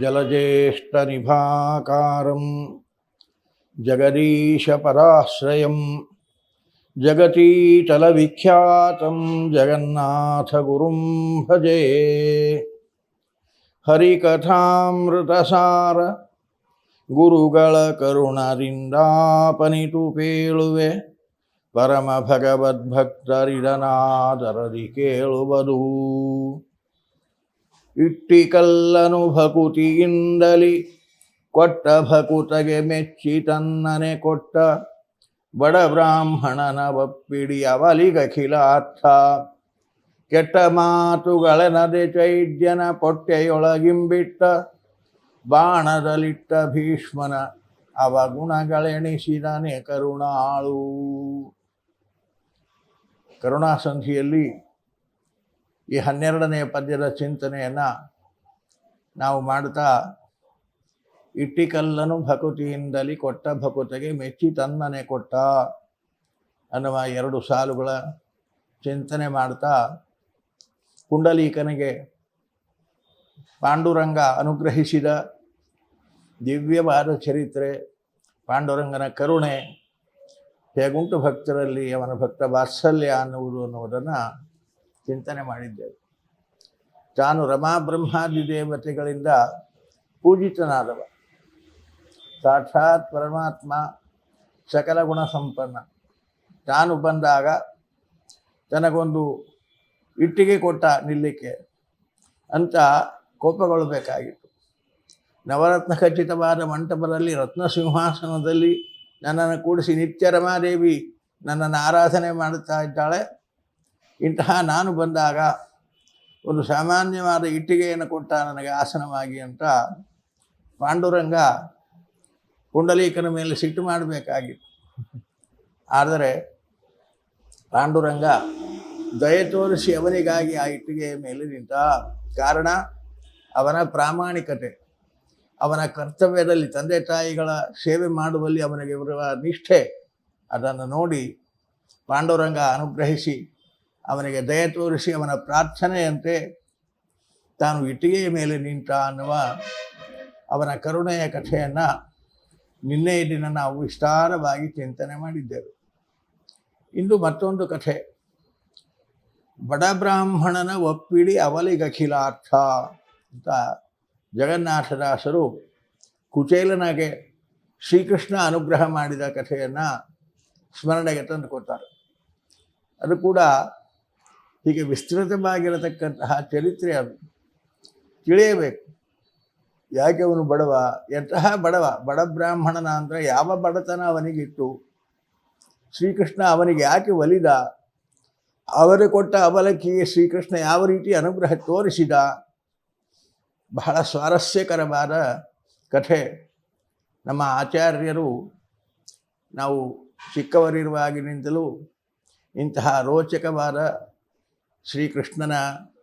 जलज्येष्ठनिभाकारं जगदीशपराश्रयं जगतीतलविख्यातं जगन्नाथगुरुं भजे ಹರಿಕಥಾಮೃತಸಾರ ಗುರುಗಳ ಕರುಣರಿಂದಾಪನಿತು ಪೇಳುವೆ ಪರಮ ಭಗವದ್ಭಕ್ತರಿದನಾದರದಿ ಕೇಳುವುದು ಇಟ್ಟಿಕಲ್ಲನು ಭಕುತಿಯಿಂದಲಿ ಕೊಟ್ಟ ಭಕುತಗೆ ಮೆಚ್ಚಿ ತನ್ನನೆ ಕೊಟ್ಟ ಬಡ ಬ್ರಾಹ್ಮಣನ ಒಪ್ಪಿಡಿ ಅವಲಿಗಖಿಲಾರ್ಥ ಕೆಟ್ಟ ಮಾತುಗಳನದೆ ಚೈದ್ಯನ ಪೊಟ್ಟೆಯೊಳಗಿಂಬಿಟ್ಟ ಬಾಣದಲಿಟ್ಟ ಭೀಷ್ಮನ ಅವಗುಣಗಳೆಣಿಸಿದನೆ ಕರುಣಾಳು. ಕರುಣಾಸಂಧಿಯಲ್ಲಿ ಈ ಹನ್ನೆರಡನೆಯ ಪದ್ಯದ ಚಿಂತನೆಯನ್ನು ನಾವು ಮಾಡ್ತಾ ಇಟ್ಟಿಕಲ್ಲನು ಭಕುತಿಯಿಂದಲಿ ಕೊಟ್ಟ ಭಕುತೆಗೆ ಮೆಚ್ಚಿ ತನ್ನನೆ ಕೊಟ್ಟ ಅನ್ನುವ ಎರಡು ಸಾಲುಗಳ ಚಿಂತನೆ ಮಾಡ್ತಾ ಕುಂಡಲೀಕನಿಗೆ ಪಾಂಡುರಂಗ ಅನುಗ್ರಹಿಸಿದ ದಿವ್ಯವಾದ ಚರಿತ್ರೆ, ಪಾಂಡುರಂಗನ ಕರುಣೆ ಹೇಗುಂಟು ಭಕ್ತರಲ್ಲಿ, ಅವನ ಭಕ್ತ ವಾತ್ಸಲ್ಯ ಅನ್ನುವುದು ಅನ್ನುವುದನ್ನು ಚಿಂತನೆ ಮಾಡಿದ್ದೇವೆ. ತಾನು ರಮಾ ಬ್ರಹ್ಮಾದಿ ದೇವತೆಗಳಿಂದ ಪೂಜಿತನಾದವ. ಸಾಕ್ಷಾತ್ ಪರಮಾತ್ಮ ಸಕಲ ಗುಣ ಸಂಪನ್ನ. ತಾನು ಬಂದಾಗ ತನಗೊಂದು ಇಟ್ಟಿಗೆ ಕೊಟ್ಟ ನಿಲ್ಲಿಕ್ಕೆ ಅಂತ ಕೋಪಗೊಳ್ಳಬೇಕಾಗಿತ್ತು ನವರತ್ನ ಖಚಿತವಾದ ಮಂಟಪದಲ್ಲಿ ರತ್ನ ಸಿಂಹಾಸನದಲ್ಲಿ ನನ್ನನ್ನು ಕೂಡಿಸಿ ನಿತ್ಯ ರಮಾದೇವಿ ನನ್ನನ್ನು ಆರಾಧನೆ ಮಾಡುತ್ತಾ ಇದ್ದಾಳೆ. ಇಂತಹ ನಾನು ಬಂದಾಗ ಒಂದು ಸಾಮಾನ್ಯವಾದ ಇಟ್ಟಿಗೆಯನ್ನು ಕೊಟ್ಟ ನನಗೆ ಆಸನವಾಗಿ ಅಂತ ಪಾಂಡುರಂಗ ಪುಂಡಲೀಕನ ಮೇಲೆ ಸಿಟ್ಟು ಮಾಡಬೇಕಾಗಿತ್ತು. ಆದರೆ ಪಾಂಡುರಂಗ ದಯ ತೋರಿಸಿ ಅವನಿಗಾಗಿ ಆ ಇಟ್ಟಿಗೆಯ ಮೇಲೆ ನಿಂತ ಕಾರಣ ಅವನ ಪ್ರಾಮಾಣಿಕತೆ, ಅವನ ಕರ್ತವ್ಯದಲ್ಲಿ ತಂದೆ ತಾಯಿಗಳ ಸೇವೆ ಮಾಡುವಲ್ಲಿ ಅವನಿಗೆ ಇರುವ ನಿಷ್ಠೆ ಅದನ್ನು ನೋಡಿ ಪಾಂಡುರಂಗ ಅನುಗ್ರಹಿಸಿ ಅವನಿಗೆ ದಯ ತೋರಿಸಿ ಅವನ ಪ್ರಾರ್ಥನೆಯಂತೆ ತಾನು ಇಟ್ಟಿಗೆಯ ಮೇಲೆ ನಿಂತ ಅನ್ನುವ ಅವನ ಕರುಣೆಯ ಕಥೆಯನ್ನು ನಿನ್ನೆಯ ದಿನ ನಾವು ವಿಸ್ತಾರವಾಗಿ ಚಿಂತನೆ ಮಾಡಿದ್ದೇವೆ. ಇಂದು ಮತ್ತೊಂದು ಕಥೆ. ಬಡ ಬ್ರಾಹ್ಮಣನ ಒಪ್ಪಿಡಿ ಅವಲಿಗಖಿಲಾರ್ಥ ಅಂತ ಜಗನ್ನಾಥದಾಸರು ಕುಚೇಲನಾಗೆ ಶ್ರೀಕೃಷ್ಣ ಅನುಗ್ರಹ ಮಾಡಿದ ಕಥೆಯನ್ನು ಸ್ಮರಣೆಗೆ ತಂದುಕೊಡ್ತಾರೆ. ಅದು ಕೂಡ ಹೀಗೆ ವಿಸ್ತೃತವಾಗಿರತಕ್ಕಂತಹ ಚರಿತ್ರೆ ಅದು. ತಿಳಿಯಬೇಕು. ಯಾಕೆ ಅವನು ಬಡವ? ಎಂತಹ ಬಡವ. ಬಡ ಬ್ರಾಹ್ಮಣನ ಅಂದರೆ ಯಾವ ಬಡತನ ಅವನಿಗಿತ್ತು ಶ್ರೀಕೃಷ್ಣ ಅವನಿಗೆ ಯಾಕೆ ಒಲಿದ? ಅವರು ಕೊಟ್ಟ ಅವಲಕ್ಕಿಗೆ ಶ್ರೀಕೃಷ್ಣ ಯಾವ ರೀತಿ ಅನುಗ್ರಹ ತೋರಿಸಿದ? ಬಹಳ ಸ್ವಾರಸ್ಯಕರವಾದ ಕಥೆ. ನಮ್ಮ ಆಚಾರ್ಯರು ನಾವು ಚಿಕ್ಕವರಿರುವಾಗಿನಿಂದಲೂ ಇಂತಹ ರೋಚಕವಾದ ಶ್ರೀಕೃಷ್ಣನ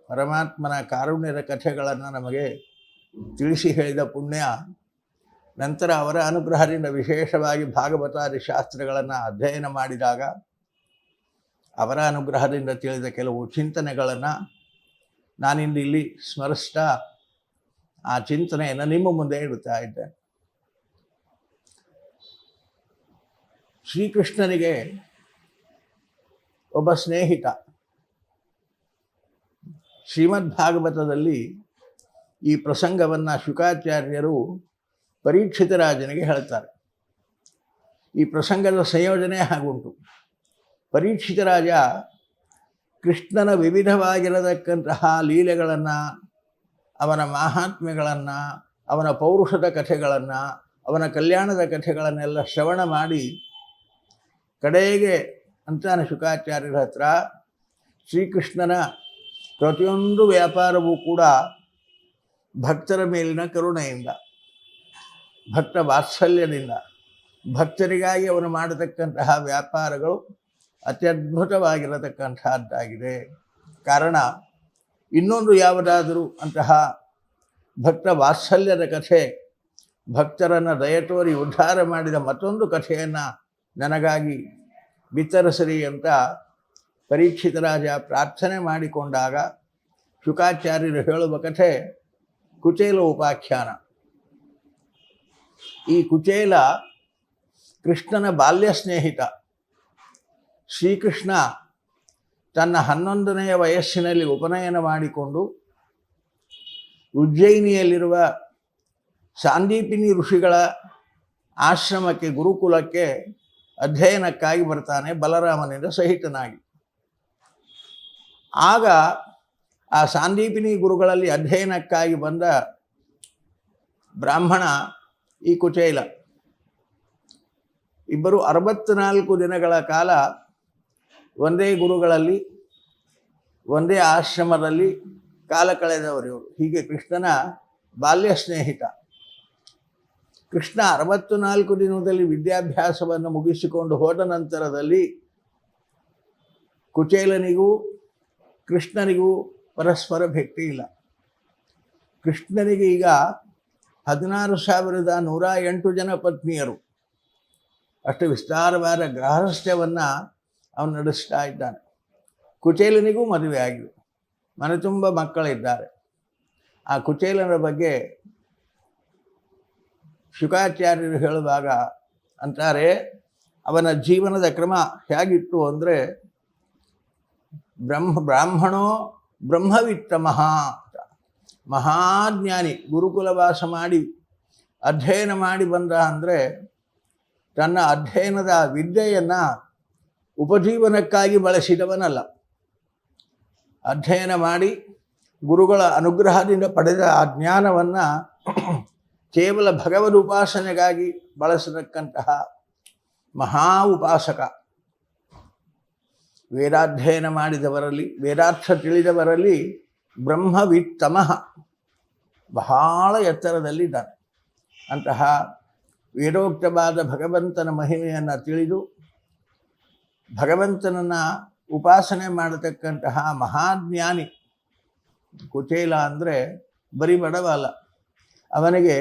ಪರಮಾತ್ಮನ ಕಾರುಣ್ಯದ ಕಥೆಗಳನ್ನು ನಮಗೆ ತಿಳಿಸಿ ಹೇಳಿದ ಪುಣ್ಯ. ನಂತರ ಅವರ ಅನುಗ್ರಹದಿಂದ ವಿಶೇಷವಾಗಿ ಭಾಗವತಾದಿ ಶಾಸ್ತ್ರಗಳನ್ನು ಅಧ್ಯಯನ ಮಾಡಿದಾಗ ಅವರ ಅನುಗ್ರಹದಿಂದ ತಿಳಿದ ಕೆಲವು ಚಿಂತನೆಗಳನ್ನು ನಾನಿಂದು ಇಲ್ಲಿ ಸ್ಮರಿಸ್ತಾ ಆ ಚಿಂತನೆಯನ್ನು ನಿಮ್ಮ ಮುಂದೆ ಇಡುತ್ತಾ ಇದ್ದೆ. ಶ್ರೀಕೃಷ್ಣನಿಗೆ ಒಬ್ಬ ಸ್ನೇಹಿತ ಶ್ರೀಮದ್ ಭಾಗವತದಲ್ಲಿ ಈ ಪ್ರಸಂಗವನ್ನು ಶುಕಾಚಾರ್ಯರು ಪರೀಕ್ಷಿತ ರಾಜನಿಗೆ ಹೇಳ್ತಾರೆ. ಈ ಪ್ರಸಂಗದ ಸಂಯೋಜನೆ ಹಾಗುಂಟು. ಪರೀಕ್ಷಿತ ರಾಜ ಕೃಷ್ಣನ ವಿವಿಧವಾಗಿರತಕ್ಕಂತಹ ಲೀಲೆಗಳನ್ನು, ಅವನ ಮಾಹಾತ್ಮ್ಯಗಳನ್ನು, ಅವನ ಪೌರುಷದ ಕಥೆಗಳನ್ನು, ಅವನ ಕಲ್ಯಾಣದ ಕಥೆಗಳನ್ನೆಲ್ಲ ಶ್ರವಣ ಮಾಡಿ ಕಡೆಗೆ ಅಂತಾನೆ ಶುಕಾಚಾರ್ಯರ ಹತ್ರ ಶ್ರೀಕೃಷ್ಣನ ಪ್ರತಿಯೊಂದು ವ್ಯಾಪಾರವೂ ಕೂಡ ಭಕ್ತರ ಮೇಲಿನ ಕರುಣೆಯಿಂದ, ಭಕ್ತ ವಾತ್ಸಲ್ಯದಿಂದ, ಭಕ್ತರಿಗಾಗಿ ಅವನು ಮಾಡತಕ್ಕಂತಹ ವ್ಯಾಪಾರಗಳು ಅತ್ಯದ್ಭುತವಾಗಿರತಕ್ಕಂತಹದ್ದಾಗಿದೆ. ಕಾರಣ, ಇನ್ನೊಂದು ಯಾವುದಾದರೂ ಅಂತಹ ಭಕ್ತ ವಾತ್ಸಲ್ಯದ ಕಥೆ, ಭಕ್ತರನ್ನು ದಯತೋರಿ ಉದ್ಧಾರ ಮಾಡಿದ ಮತ್ತೊಂದು ಕಥೆಯನ್ನು ನನಗಾಗಿ ಬಿತ್ತರಿಸಿರಿ ಅಂತ ಪರೀಕ್ಷಿತ ರಾಜ ಪ್ರಾರ್ಥನೆ ಮಾಡಿಕೊಂಡಾಗ ಶುಕಾಚಾರ್ಯರು ಹೇಳುವ ಕಥೆ, ಕುಚೇಲ ಉಪಾಖ್ಯಾನ. ಈ ಕುಚೇಲ ಕೃಷ್ಣನ ಬಾಲ್ಯ ಸ್ನೇಹಿತ. ಶ್ರೀಕೃಷ್ಣ ತನ್ನ ಹನ್ನೊಂದನೆಯ ವಯಸ್ಸಿನಲ್ಲಿ ಉಪನಯನ ಮಾಡಿಕೊಂಡು ಉಜ್ಜಯಿನಿಯಲ್ಲಿರುವ ಸಾಂದೀಪಿನಿ ಋಷಿಗಳ ಆಶ್ರಮಕ್ಕೆ, ಗುರುಕುಲಕ್ಕೆ ಅಧ್ಯಯನಕ್ಕಾಗಿ ಬರ್ತಾನೆ ಬಲರಾಮನಿಂದ ಸಹಿತನಾಗಿ. ಆಗ ಆ ಸಾಂದೀಪಿನಿ ಗುರುಗಳಲ್ಲಿ ಅಧ್ಯಯನಕ್ಕಾಗಿ ಬಂದ ಬ್ರಾಹ್ಮಣ ಈ ಕುಚೇಲ. ಇಬ್ಬರು ಅರವತ್ತ್ನಾಲ್ಕು ದಿನಗಳ ಕಾಲ ಒಂದೇ ಗುರುಗಳಲ್ಲಿ, ಒಂದೇ ಆಶ್ರಮದಲ್ಲಿ ಕಾಲ ಕಳೆದವರು ಇವರು. ಹೀಗೆ ಕೃಷ್ಣನ ಬಾಲ್ಯ ಸ್ನೇಹಿತ. ಕೃಷ್ಣ ಅರವತ್ತು ನಾಲ್ಕು ದಿನದಲ್ಲಿ ವಿದ್ಯಾಭ್ಯಾಸವನ್ನು ಮುಗಿಸಿಕೊಂಡು ಹೋದ ನಂತರದಲ್ಲಿ ಕುಚೇಲನಿಗೂ ಕೃಷ್ಣನಿಗೂ ಪರಸ್ಪರ ಭೇಟಿ ಇಲ್ಲ. ಕೃಷ್ಣನಿಗೆ ಈಗ ಹದಿನಾರು ಸಾವಿರದ ನೂರ ಎಂಟು ಜನ ಪತ್ನಿಯರು. ಅಷ್ಟು ವಿಸ್ತಾರವಾದ ಗೃಹಸ್ಥ್ಯವನ್ನು ಅವನು ನಡೆಸ್ತಾ ಇದ್ದಾನೆ. ಕುಚೇಲನಿಗೂ ಮದುವೆ ಆಗಿದೆ. ಮನೆ ತುಂಬ ಮಕ್ಕಳಿದ್ದಾರೆ. ಆ ಕುಚೇಲನ ಬಗ್ಗೆ ಶುಕಾಚಾರ್ಯರು ಹೇಳುವಾಗ ಅಂತಾರೆ, ಅವನ ಜೀವನದ ಕ್ರಮ ಹೇಗಿತ್ತು ಅಂದರೆ ಬ್ರಹ್ಮ, ಬ್ರಾಹ್ಮಣೋ ಬ್ರಹ್ಮವಿತ್ತ ಮಹಾ ಮಹಾಜ್ಞಾನಿ ಗುರುಕುಲ ವಾಸ ಮಾಡಿ, ಅಧ್ಯಯನ ಮಾಡಿ ಬಂದ ಅಂದರೆ ತನ್ನ ಅಧ್ಯಯನದ ವಿದ್ಯೆಯನ್ನು ಉಪಜೀವನಕ್ಕಾಗಿ ಬಳಸಿದವನಲ್ಲ. ಅಧ್ಯಯನ ಮಾಡಿ ಗುರುಗಳ ಅನುಗ್ರಹದಿಂದ ಪಡೆದ ಆ ಜ್ಞಾನವನ್ನು ಕೇವಲ ಭಗವದ್ ಉಪಾಸನೆಗಾಗಿ ಬಳಸತಕ್ಕಂತಹ ಮಹಾ ಉಪಾಸಕ. ವೇದಾಧ್ಯಯನ ಮಾಡಿದವರಲ್ಲಿ, ವೇದಾರ್ಥ ತಿಳಿದವರಲ್ಲಿ ಬ್ರಹ್ಮವಿತ್ತಮಃ ಬಹಳ ಎತ್ತರದಲ್ಲಿದ್ದಾನೆ. ಅಂತಹ ವೇದೋಕ್ತವಾದ ಭಗವಂತನ ಮಹಿಮೆಯನ್ನು ತಿಳಿದು, ಭಗವಂತನನ್ನು ಉಪಾಸನೆ ಮಾಡತಕ್ಕಂತಹ ಮಹಾಜ್ಞಾನಿ ಕುಚೇಲ ಅಂದರೆ ಬರೀ ಬಡವಲ್ಲ ಅವನಿಗೆ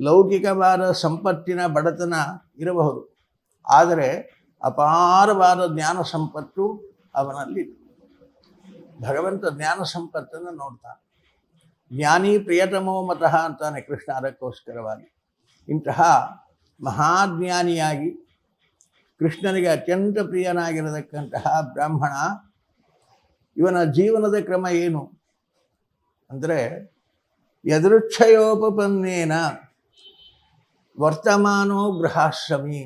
ಲೌಕಿಕವಾದ ಸಂಪತ್ತಿನ ಬಡತನ ಇರಬಹುದು. ಆದರೆ ಅಪಾರವಾದ ಜ್ಞಾನ ಸಂಪತ್ತು ಅವನಲ್ಲಿ ಭಗವಂತ ಜ್ಞಾನ ಸಂಪತ್ತನ್ನು ನೋಡ್ತಾನೆ ಜ್ಞಾನಿ ಪ್ರಿಯತಮೋ ಮತಃ ಅಂತಾನೆ ಕೃಷ್ಣ ಅದಕ್ಕೋಸ್ಕರವಾಗಿ. ಇಂತಹ ಮಹಾಜ್ಞಾನಿಯಾಗಿ ಕೃಷ್ಣನಿಗೆ ಅತ್ಯಂತ ಪ್ರಿಯನಾಗಿರತಕ್ಕಂತಹ ಬ್ರಾಹ್ಮಣ, ಇವನ ಜೀವನದ ಕ್ರಮ ಏನು? ಅಂದರೆ ಯದೃಚ್ಛಯೋಪಪನ್ನೇನ ವರ್ತಮಾನೋ ಗೃಹಾಶ್ರಮಿ.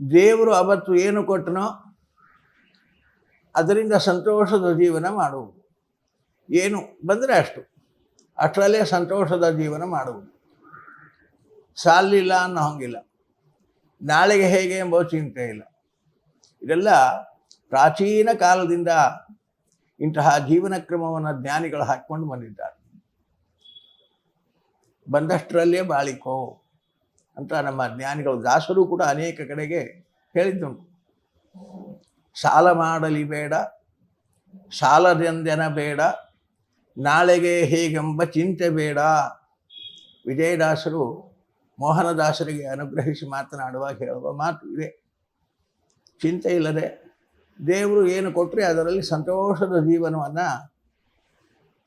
ದೇವರು ಅವತ್ತು ಏನು ಕೊಟ್ಟನೋ ಅದರಿಂದ ಸಂತೋಷದ ಜೀವನ ಮಾಡುವುದು. ಏನು ಬಂದರೆ ಅಷ್ಟು. ಅಷ್ಟರಲ್ಲೇ ಸಂತೋಷದ ಜೀವನ ಮಾಡುವುದು. ಸಾಲಿಲ್ಲ ಅನ್ನೋ ಹಂಗಿಲ್ಲ. ನಾಳೆಗೆ ಹೇಗೆ ಎಂಬ ಚಿಂತೆ ಇಲ್ಲ. ಇದೆಲ್ಲ ಪ್ರಾಚೀನ ಕಾಲದಿಂದ ಇಂತಹ ಜೀವನ ಕ್ರಮವನ್ನು ಜ್ಞಾನಿಗಳು ಹಾಕ್ಕೊಂಡು ಬಂದಿದ್ದಾರೆ. ಬಂದಷ್ಟರಲ್ಲೇ ಬಾಳಿಕೋ ಅಂತ ನಮ್ಮ ಜ್ಞಾನಿಗಳು ದಾಸರು ಕೂಡ ಅನೇಕ ಕಡೆಗೆ ಹೇಳಿದ್ದುಂಟು. ಸಾಲ ಮಾಡಲಿ ಬೇಡ ಸಾಲದೆಂದೆನ ಬೇಡ, ನಾಳೆಗೆ ಹೇಗೆಂಬ ಚಿಂತೆ ಬೇಡ. ವಿಜಯದಾಸರು ಮೋಹನದಾಸರಿಗೆ ಅನುಗ್ರಹಿಸಿ ಮಾತನಾಡುವಾಗ ಹೇಳುವ ಮಾತು ಇದೆ. ಚಿಂತೆ ಇಲ್ಲದೆ ದೇವರು ಏನು ಕೊಟ್ಟರೆ ಅದರಲ್ಲಿ ಸಂತೋಷದ ಜೀವನವನ್ನು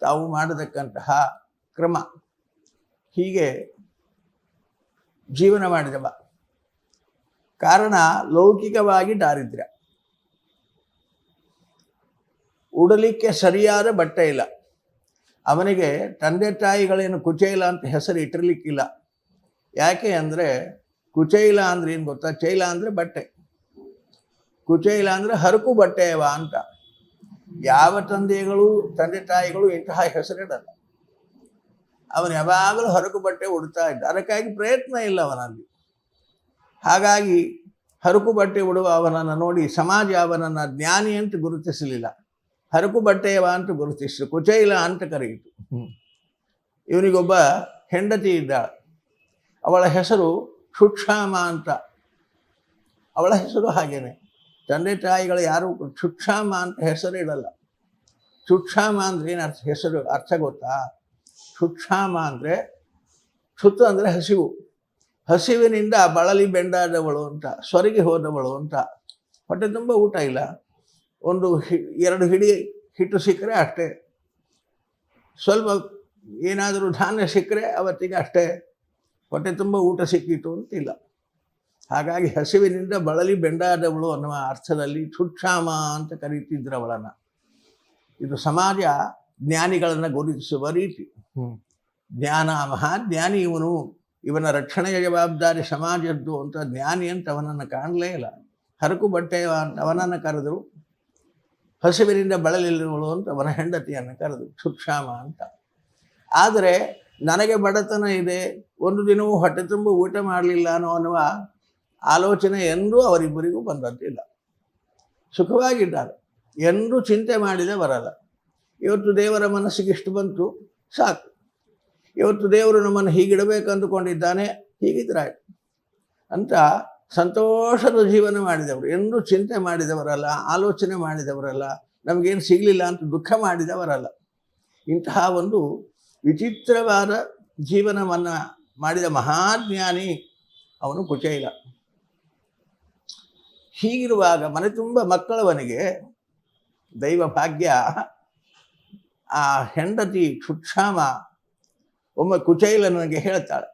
ತಾವು ಮಾಡತಕ್ಕಂತಹ ಕ್ರಮ. ಹೀಗೆ ಜೀವನ ಮಾಡಿದವ. ಕಾರಣ ಲೌಕಿಕವಾಗಿ ದಾರಿದ್ರ್ಯ. ಉಡಲಿಕ್ಕೆ ಸರಿಯಾದ ಬಟ್ಟೆ ಇಲ್ಲ. ಅವನಿಗೆ ತಂದೆ ತಾಯಿಗಳೇನು ಕುಚೈಲ ಅಂತ ಹೆಸರು ಇಟ್ಟಿರ್ಲಿಕ್ಕಿಲ್ಲ. ಯಾಕೆ ಅಂದರೆ ಕುಚೈಲ ಅಂದ್ರೆ ಏನು ಗೊತ್ತಾ? ಚೈಲ ಅಂದರೆ ಬಟ್ಟೆ. ಕುಚೈಲ ಅಂದರೆ ಹರಕು ಬಟ್ಟೆಯವ ಅಂತ. ಯಾವ ತಂದೆಗಳು, ತಂದೆ ತಾಯಿಗಳು ಇಂತಹ ಹೆಸರಿಡಲ್ಲ ಅವನು ಯಾವಾಗಲೂ ಹರಕು ಬಟ್ಟೆ ಉಡ್ತಾ ಇದ್ದ. ಅದಕ್ಕಾಗಿ ಪ್ರಯತ್ನ ಇಲ್ಲ ಅವನಲ್ಲಿ. ಹಾಗಾಗಿ ಹರಕು ಬಟ್ಟೆ ಉಡುವ ಅವನನ್ನು ನೋಡಿ, ಸಮಾಜ ಅವನನ್ನು ಜ್ಞಾನಿ ಅಂತ ಗುರುತಿಸಲಿಲ್ಲ. ಹರಕು ಬಟ್ಟೆಯವ ಅಂತ ಗುರುತಿಸಿತು ಕುಚೈಲ ಅಂತ ಕರೆಯಿತು ಇವನಿಗೊಬ್ಬ ಹೆಂಡತಿ ಇದ್ದಾಳೆ ಅವಳ ಹೆಸರು ಶುಕ್ಷಾಮ ಅಂತ. ಅವಳ ಹೆಸರು ಹಾಗೇನೆ. ತಂದೆ ತಾಯಿಗಳು ಯಾರು ಶುಕ್ಷಾಮ ಅಂತ ಹೆಸರು ಇಡಲ್ಲ. ಶುಕ್ಷಾಮ ಅಂದ್ರೆ ಏನು ಅರ್ಥ? ಹೆಸರು ಅರ್ಥ ಗೊತ್ತಾ? ಶುಕ್ಷಾಮ ಅಂದರೆ ಸುತ್ತು ಅಂದರೆ ಹಸಿವು. ಹಸಿವಿನಿಂದ ಬಳಲಿ ಬೆಂಡಾದವಳು ಅಂತ ಸ್ವರಿಗೆ ಹೋದವಳು ಅಂತ. ಹೊಟ್ಟೆ ತುಂಬ ಊಟ ಇಲ್ಲ. ಒಂದು ಹಿ ಎರಡು ಹಿಡಿ ಹಿಟ್ಟು ಸಿಕ್ಕರೆ ಅಷ್ಟೇ. ಸ್ವಲ್ಪ ಏನಾದರೂ ಧಾನ್ಯ ಸಿಕ್ಕರೆ ಅವತ್ತಿಗೆ ಅಷ್ಟೇ. ಹೊಟ್ಟೆ ತುಂಬ ಊಟ ಸಿಕ್ಕಿತು ಅಂತಿಲ್ಲ. ಹಾಗಾಗಿ ಹಸಿವಿನಿಂದ ಬಳಲಿ ಬೆಂಡಾದವಳು ಅನ್ನುವ ಅರ್ಥದಲ್ಲಿ ಕ್ಷುಕ್ಷಾಮ ಅಂತ ಕರೀತಿದ್ರು ಅವಳನ್ನು. ಇದು ಸಮಾಜ ಜ್ಞಾನಿಗಳನ್ನು ಗುರುತಿಸುವ ರೀತಿ. ಜ್ಞಾನ ಮಹಾಜ್ಞಾನಿ ಇವನು. ಇವನ ರಕ್ಷಣೆಯ ಜವಾಬ್ದಾರಿ ಸಮಾಜದ್ದು ಅಂತ ಜ್ಞಾನಿ ಅಂತ ಅವನನ್ನು ಕಾಣಲೇ ಇಲ್ಲ. ಹರಕು ಬಟ್ಟೆ ಅಂತ ಅವನನ್ನು ಕರೆದರು. ಹಸಿವಿನಿಂದ ಬಳಲಿರುವಳು ಅಂತ ಅವನ ಹೆಂಡತಿಯನ್ನು ಕರೆದು, ಸುಕ್ಷಾಮ ಅಂತ. ಆದರೆ ನನಗೆ ಬಡತನ ಇದೆ, ಒಂದು ದಿನವೂ ಹೊಟ್ಟೆ ತುಂಬ ಊಟ ಮಾಡಲಿಲ್ಲ ಅನ್ನೋ ಅನ್ನುವ ಆಲೋಚನೆ ಎಂದೂ ಅವರಿಬ್ಬರಿಗೂ ಬಂದದ್ದಿಲ್ಲ ಸುಖವಾಗಿದ್ದಾರೆ. ಎಂದೂ ಚಿಂತೆ ಮಾಡಿದೆ ಬರಲ್ಲ. ಇವತ್ತು ದೇವರ ಮನಸ್ಸಿಗೆ ಇಷ್ಟು ಬಂತು, ಸಾಕು. ಇವತ್ತು ದೇವರು ನಮ್ಮನ್ನು ಹೀಗಿಡಬೇಕು ಅಂದುಕೊಂಡಿದ್ದಾನೆ ಹೀಗಿದ್ರಾಯ್ತು ಅಂತ ಸಂತೋಷದ ಜೀವನ ಮಾಡಿದವರು, ಎಂದು ಚಿಂತೆ ಮಾಡಿದವರಲ್ಲ, ಆಲೋಚನೆ ಮಾಡಿದವರಲ್ಲ, ನಮಗೇನು ಸಿಗಲಿಲ್ಲ ಅಂತ ದುಃಖ ಮಾಡಿದವರಲ್ಲ. ಇಂತಹ ಒಂದು ವಿಚಿತ್ರವಾದ ಜೀವನವನ್ನು ಮಾಡಿದ ಮಹಾಜ್ಞಾನಿ ಅವನು ಕುಚೈಲ. ಹೀಗಿರುವಾಗ ಮನೆ ತುಂಬ ಮಕ್ಕಳವನಿಗೆ ದೈವ ಭಾಗ್ಯ. ಆ ಹೆಂಡತಿ ಕ್ಷುಕ್ಷಾಮ ಒಮ್ಮೆ ಕುಚೈಲನಿಗೆ ಹೇಳ್ತಾಳೆ,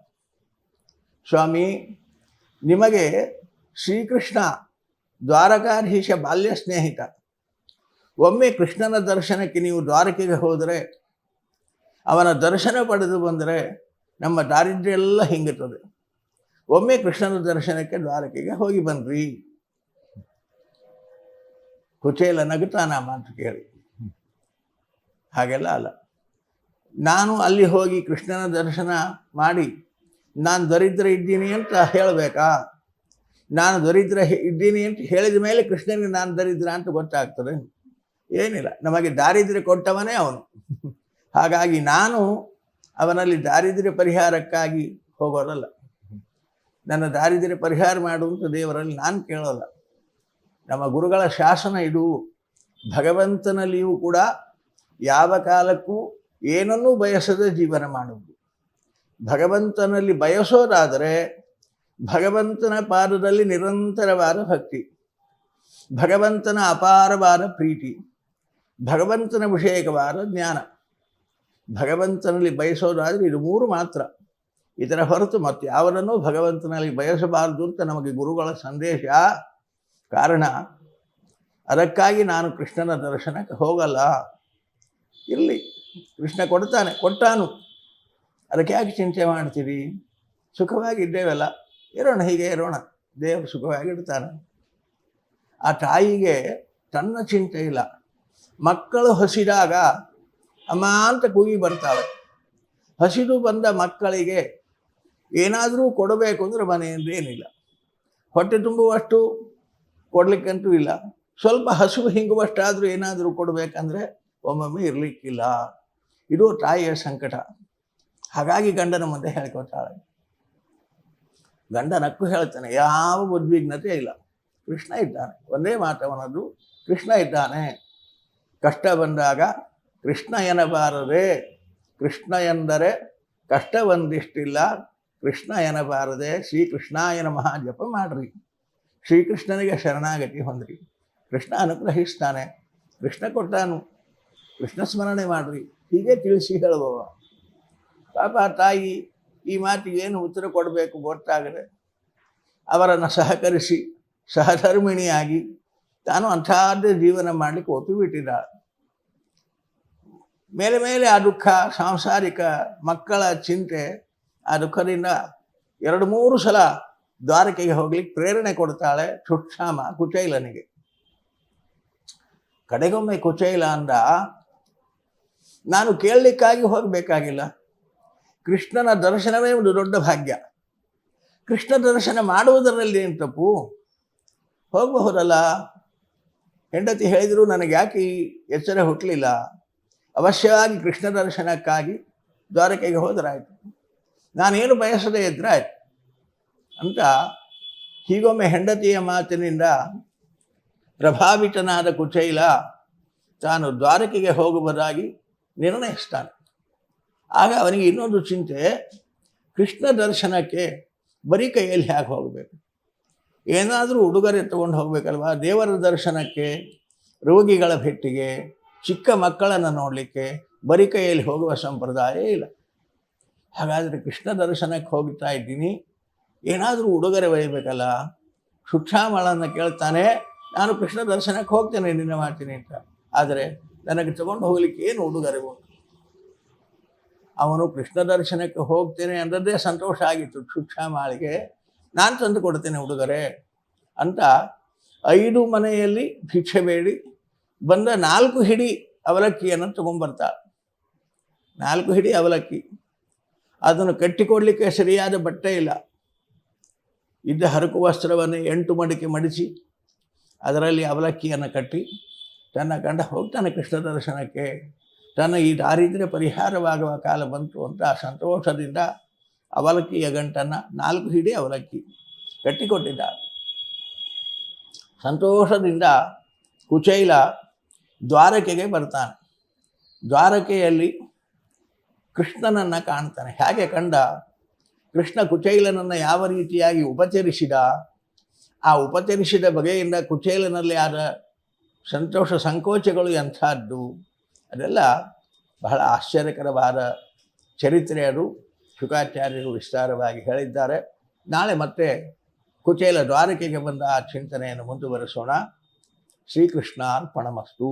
ಸ್ವಾಮಿ ನಿಮಗೆ ಶ್ರೀಕೃಷ್ಣ ದ್ವಾರಕಾಧೀಶ ಬಾಲ್ಯ ಸ್ನೇಹಿತ. ಒಮ್ಮೆ ಕೃಷ್ಣನ ದರ್ಶನಕ್ಕೆ ನೀವು ದ್ವಾರಕೆಗೆ ಹೋದರೆ, ಅವನ ದರ್ಶನ ಪಡೆದು ಬಂದರೆ ನಮ್ಮ ದಾರಿದ್ರ್ಯ ಎಲ್ಲ ಹಿಂಗುತ್ತದೆ. ಒಮ್ಮೆ ಕೃಷ್ಣನ ದರ್ಶನಕ್ಕೆ ದ್ವಾರಕೆಗೆ ಹೋಗಿ ಬನ್ರಿ. ಕುಚೇಲ ನಗುತ್ತಾನ ಮಾತು ಕೇಳಿ. ಹಾಗೆಲ್ಲ ಅಲ್ಲ. ನಾನು ಅಲ್ಲಿ ಹೋಗಿ ಕೃಷ್ಣನ ದರ್ಶನ ಮಾಡಿ ನಾನು ದರಿದ್ರ ಇದ್ದೀನಿ ಅಂತ ಹೇಳಬೇಕಾ? ನಾನು ದರಿದ್ರ ಇದ್ದೀನಿ ಅಂತ ಹೇಳಿದ ಮೇಲೆ ಕೃಷ್ಣನಿಗೆ ನಾನು ದರಿದ್ರ ಅಂತ ಗೊತ್ತಾಗ್ತದೆ. ಏನಿಲ್ಲ, ನಮಗೆ ದಾರಿದ್ರ್ಯ ಕೊಟ್ಟವನೇ ಅವನು. ಹಾಗಾಗಿ ನಾನು ಅವನಲ್ಲಿ ದಾರಿದ್ರ್ಯ ಪರಿಹಾರಕ್ಕಾಗಿ ಹೋಗೋರಲ್ಲ. ನನ್ನ ದಾರಿದ್ರ್ಯ ಪರಿಹಾರ ಮಾಡುವಂಥ ದೇವರಲ್ಲಿ ನಾನು ಕೇಳೋಲ್ಲ. ನಮ್ಮ ಗುರುಗಳ ಶಾಸನ ಇದು. ಭಗವಂತನಲ್ಲಿಯೂ ಕೂಡ ಯಾವ ಕಾಲಕ್ಕೂ ಏನನ್ನೂ ಬಯಸದೆ ಜೀವನ ಮಾಡುವುದು. ಭಗವಂತನಲ್ಲಿ ಬಯಸೋದಾದರೆ ಭಗವಂತನ ಪಾದದಲ್ಲಿ ನಿರಂತರವಾದ ಭಕ್ತಿ, ಭಗವಂತನ ಅಪಾರವಾದ ಪ್ರೀತಿ, ಭಗವಂತನ ವಿಷಯಕವಾದ ಜ್ಞಾನ. ಭಗವಂತನಲ್ಲಿ ಬಯಸೋದಾದರೆ ಇದು ಮೂರು ಮಾತ್ರ. ಇದರ ಹೊರತು ಮತ್ತು ಯಾವರನ್ನೂ ಭಗವಂತನಲ್ಲಿ ಬಯಸಬಾರದು ಅಂತ ನಮಗೆ ಗುರುಗಳ ಸಂದೇಶ. ಕಾರಣ, ಅದಕ್ಕಾಗಿ ನಾನು ಕೃಷ್ಣನ ದರ್ಶನಕ್ಕೆ ಹೋಗಲ್ಲ. ಇರಲಿ. ಕೃಷ್ಣ ಕೊಡ್ತಾನೆ, ಕೊಟ್ಟಾನು. ಅದಕ್ಕೆ ಯಾಕೆ ಚಿಂತೆ ಮಾಡ್ತೀರಿ? ಸುಖವಾಗಿದ್ದೇವಲ್ಲ. ಇರೋಣ ಹೀಗೆ ಇರೋಣ. ದೇವರು ಸುಖವಾಗಿಡ್ತಾನೆ ಆ ತಾಯಿಗೆ ತನ್ನ ಚಿಂತೆ ಇಲ್ಲ. ಮಕ್ಕಳು ಹಸಿದಾಗ ಅಮ್ಮ ಅಂತ ಕೂಗಿ ಬರ್ತಾಳೆ ಹಸಿದು ಬಂದ ಮಕ್ಕಳಿಗೆ ಏನಾದರೂ ಕೊಡಬೇಕು ಅಂದರೆ ಮನೆಯಿಂದ ಏನಿಲ್ಲ. ಹೊಟ್ಟೆ ತುಂಬುವಷ್ಟು ಕೊಡಲಿಕ್ಕಂತೂ ಇಲ್ಲ. ಸ್ವಲ್ಪ ಹಸಿವು ಹಿಂಗುವಷ್ಟಾದರೂ ಏನಾದರೂ ಕೊಡಬೇಕಂದ್ರೆ ಒಮ್ಮೊಮ್ಮೆ ಇರಲಿಕ್ಕಿಲ್ಲ. ಇದು ತಾಯಿಯ ಸಂಕಟ. ಹಾಗಾಗಿ ಗಂಡನ ಮುಂದೆ ಹೇಳ್ಕೊತಾಳೆ ಗಂಡ ನಕ್ಕು ಹೇಳ್ತಾನೆ, ಯಾವ ಉದ್ವಿಗ್ನತೆ ಇಲ್ಲ. ಕೃಷ್ಣ ಇದ್ದಾನೆ, ಒಂದೇ ಮಾತವನದು, ಕೃಷ್ಣ ಇದ್ದಾನೆ. ಕಷ್ಟ ಬಂದಾಗ ಕೃಷ್ಣ ಎನಬಾರದೆ ಕೃಷ್ಣ ಎಂದರೆ ಕಷ್ಟ ಒಂದಿಷ್ಟಿಲ್ಲ ಕೃಷ್ಣ ಎನಬಾರದೆ ಶ್ರೀಕೃಷ್ಣಾಯನ ಮಹಾ ಜಪ ಮಾಡ್ರಿ. ಶ್ರೀಕೃಷ್ಣನಿಗೆ ಶರಣಾಗತಿ ಹೊಂದ್ರಿ. ಕೃಷ್ಣ ಅನುಗ್ರಹಿಸ್ತಾನೆ, ಕೃಷ್ಣ ಕೊಟ್ಟಾನು ಕೃಷ್ಣ ಸ್ಮರಣೆ ಮಾಡ್ರಿ. ಹೀಗೆ ತಿಳಿಸಿ ಹೇಳುವವ. ಪಾಪ ತಾಯಿ ಈ ಮಾತಿಗೆ ಏನು ಉತ್ತರ ಕೊಡಬೇಕು ಗೊತ್ತಾಗದೆ ಅವರನ್ನು ಸಹಕರಿಸಿ ಸಹಧರ್ಮಿಣಿಯಾಗಿ ತಾನು ಅಂಥದ್ದೇ ಜೀವನ ಮಾಡಲಿಕ್ಕೆ ಒಪ್ಪಿಬಿಟ್ಟಿದ್ದಾಳೆ. ಮೇಲೆ ಮೇಲೆ ಆ ದುಃಖ, ಸಾಂಸಾರಿಕ ಮಕ್ಕಳ ಚಿಂತೆ, ಆ ದುಃಖದಿಂದ ಎರಡು ಮೂರು ಸಲ ದ್ವಾರಕೆಗೆ ಹೋಗ್ಲಿಕ್ಕೆ ಪ್ರೇರಣೆ ಕೊಡ್ತಾಳೆ ಸುಕ್ಷಾಮ ಕುಚೈಲನಿಗೆ. ಕಡೆಗೊಮ್ಮೆ ಕುಚೈಲ ಅಂದ, ನಾನು ಕೇಳಲಿಕ್ಕಾಗಿ ಹೋಗಬೇಕಾಗಿಲ್ಲ. ಕೃಷ್ಣನ ದರ್ಶನವೇ ಒಂದು ದೊಡ್ಡ ಭಾಗ್ಯ. ಕೃಷ್ಣ ದರ್ಶನ ಮಾಡುವುದರಲ್ಲಿ ಏನು ತಪ್ಪು? ಹೋಗಬಹುದಲ್ಲ? ಹೆಂಡತಿ ಹೇಳಿದರೂ ನನಗೆ ಯಾಕೆ ಎಚ್ಚರ ಹುಟ್ಟಲಿಲ್ಲ ಅವಶ್ಯವಾಗಿ ಕೃಷ್ಣ ದರ್ಶನಕ್ಕಾಗಿ ದ್ವಾರಕೆಗೆ ಹೋದರಾಯಿತು. ನಾನೇನು ಬಯಸದೇ ಇದ್ರಾಯ್ತು ಅಂತ ಹೀಗೊಮ್ಮೆ ಹೆಂಡತಿಯ ಮಾತಿನಿಂದ ಪ್ರಭಾವಿತನಾದ ಕುಚೈಲ ತಾನು ದ್ವಾರಕೆಗೆ ಹೋಗುವುದಾಗಿ ನಿರ್ಣಯಿಸ್ತಾನೆ. ಆಗ ಅವನಿಗೆ ಇನ್ನೊಂದು ಚಿಂತೆ, ಕೃಷ್ಣ ದರ್ಶನಕ್ಕೆ ಬರೀ ಕೈಯಲ್ಲಿ ಹೇಗೆ ಹೋಗಬೇಕು? ಏನಾದರೂ ಉಡುಗೊರೆ ತಗೊಂಡು ಹೋಗಬೇಕಲ್ವಾ? ದೇವರ ದರ್ಶನಕ್ಕೆ, ರೋಗಿಗಳ ಭೇಟಿಗೆ, ಚಿಕ್ಕ ಮಕ್ಕಳನ್ನು ನೋಡಲಿಕ್ಕೆ ಬರೀ ಕೈಯಲ್ಲಿ ಹೋಗುವ ಸಂಪ್ರದಾಯ ಇಲ್ಲ. ಹಾಗಾದರೆ ಕೃಷ್ಣ ದರ್ಶನಕ್ಕೆ ಹೋಗ್ತಾ ಇದ್ದೀನಿ. ಏನಾದರೂ ಉಡುಗೊರೆ ಒಯ್ಯಬೇಕಲ್ಲ ಸುಕ್ಷಾಮಳನ್ನು ಕೇಳ್ತಾನೆ, ನಾನು ಕೃಷ್ಣ ದರ್ಶನಕ್ಕೆ ಹೋಗ್ತೇನೆ, ನಿನ್ನೆ ಮಾಡ್ತೀನಿ ಅಂತ. ಆದರೆ ನನಗೆ ತಗೊಂಡು ಹೋಗಲಿಕ್ಕೆ ಏನು ಉಡುಗೊರೆ ಉಂಟು? ಅವನು ಕೃಷ್ಣ ದರ್ಶನಕ್ಕೆ ಹೋಗ್ತೇನೆ ಅಂದದ್ದೇ ಸಂತೋಷ ಆಗಿತ್ತು. ಸುಕ್ಷಾಮಾಳಿಗೆ ನಾನು ತಂದು ಕೊಡ್ತೇನೆ ಹುಡುಗರೆ ಅಂತ ಐದು ಮನೆಯಲ್ಲಿ ಭಿಕ್ಷೆ ಬೇಡಿ, ಬಂದ ನಾಲ್ಕು ಹಿಡಿ ಅವಲಕ್ಕಿಯನ್ನು ತಗೊಂಬರ್ತಾ ನಾಲ್ಕು ಹಿಡಿ ಅವಲಕ್ಕಿ. ಅದನ್ನು ಕಟ್ಟಿಕೊಡ್ಲಿಕ್ಕೆ ಸರಿಯಾದ ಬಟ್ಟೆ ಇಲ್ಲ. ಇದ್ದ ಹರಕು ವಸ್ತ್ರವನ್ನು ಎಂಟು ಮಡಿಕೆ ಮಡಿಸಿ ಅದರಲ್ಲಿ ಅವಲಕ್ಕಿಯನ್ನು ಕಟ್ಟಿ, ತನ್ನ ಗಂಡ ಹೋಗ್ತಾನೆ ಕೃಷ್ಣ ದರ್ಶನಕ್ಕೆ. ತನ್ನ ಈ ದಾರಿದ್ರ್ಯ ಪರಿಹಾರವಾಗುವ ಕಾಲ ಬಂತು ಅಂತ ಸಂತೋಷದಿಂದ ಅವಲಕ್ಕಿಯ ಗಂಟನ್ನು ನಾಲ್ಕು ಹಿಡಿ ಅವಲಕ್ಕಿ ಕಟ್ಟಿಕೊಟ್ಟಿದ್ದ ಸಂತೋಷದಿಂದ ಕುಚೈಲ ದ್ವಾರಕೆಗೆ ಬರ್ತಾನೆ. ದ್ವಾರಕೆಯಲ್ಲಿ ಕೃಷ್ಣನನ್ನು ಕಾಣ್ತಾನೆ. ಹೇಗೆ ಕಂಡ? ಕೃಷ್ಣ ಕುಚೈಲನನ್ನು ಯಾವ ರೀತಿಯಾಗಿ ಉಪಚರಿಸಿದ? ಆ ಉಪಚರಿಸಿದ ಬಗೆಯಿಂದ ಕುಚೈಲನಲ್ಲಿ ಆದ ಸಂತೋಷ ಸಂಕೋಚಗಳು ಎಂಥದ್ದು? ಅದೆಲ್ಲ ಬಹಳ ಆಶ್ಚರ್ಯಕರವಾದ ಚರಿತ್ರೆಯರು, ಶುಕಾಚಾರ್ಯರು ವಿಸ್ತಾರವಾಗಿ ಹೇಳಿದ್ದಾರೆ. ನಾಳೆ ಮತ್ತೆ ಕುಚೇಲ ದ್ವಾರಕೆಗೆ ಬಂದ ಆ ಚಿಂತನೆಯನ್ನು ಮುಂದುವರಿಸೋಣ. ಶ್ರೀಕೃಷ್ಣಾರ್ಪಣಮಸ್ತು.